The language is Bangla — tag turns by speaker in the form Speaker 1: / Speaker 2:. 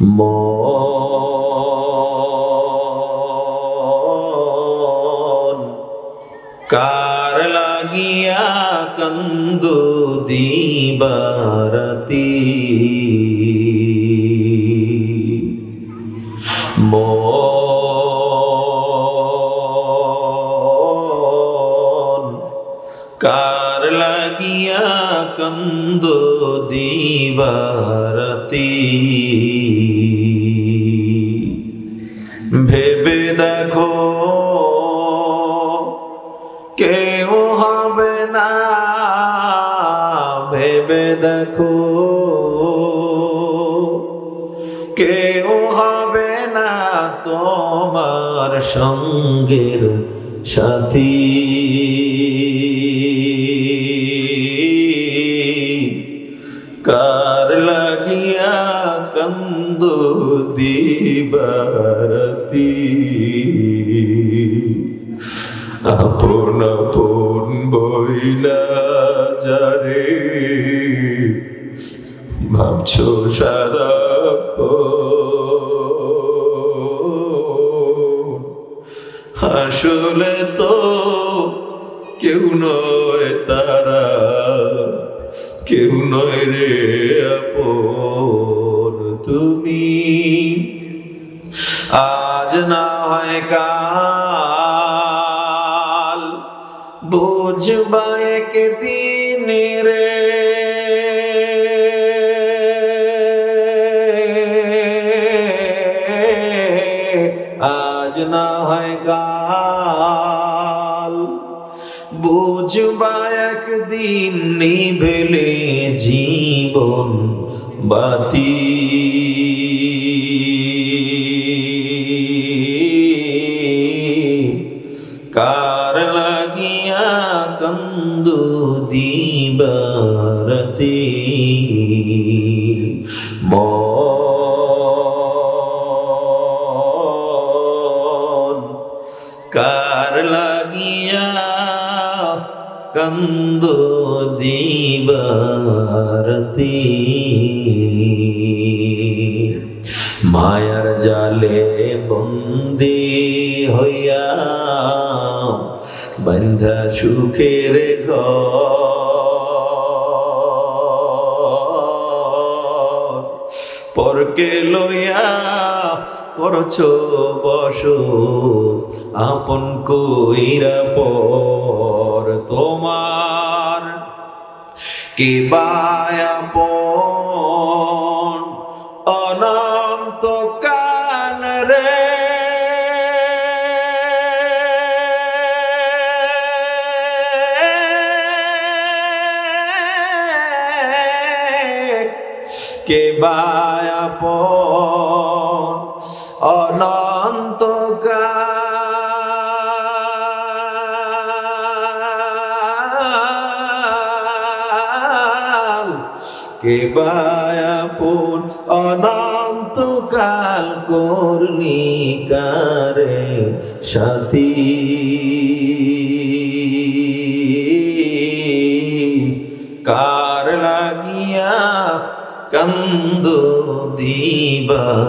Speaker 1: মন কার লাগিয়া কন্দু দিবারতি? মন কার লাগিয়া কন্দু দিবারতি ভেবে দেখো কেউ হবে না ভেবে দেখো কেউ হবে না তোমার সঙ্গের সাথী লাগিয়া কন্দু দিবারতি আপন আপন বইলা যারে ভাবছ সারা আসলে তো কেউ নয় তারা কেউ নয় রে আপন তুমি। আজ না হয় কাল বুঝবা একদিন রে। আজ না হয় কাল বুঝবা একদিন নিভেলে জীবন বাতি। কার লাগিয়া কন্দু দিবারতি? কার লাগিয়া কন্দু দিবারতি মায়ার জালে বন্দি হইয়া বন্ধা সুখের ঘর পরকে লইয়া করছ বস আপন কইরা পর তোমার কে বায়াপন অনন্ত কাল রে। কে বায়াপন অনন্ত কাল কে বায়াপন অনন্তকাল করলি কারে সাথী। কার লাগিয়া কন্দ দিবারতি?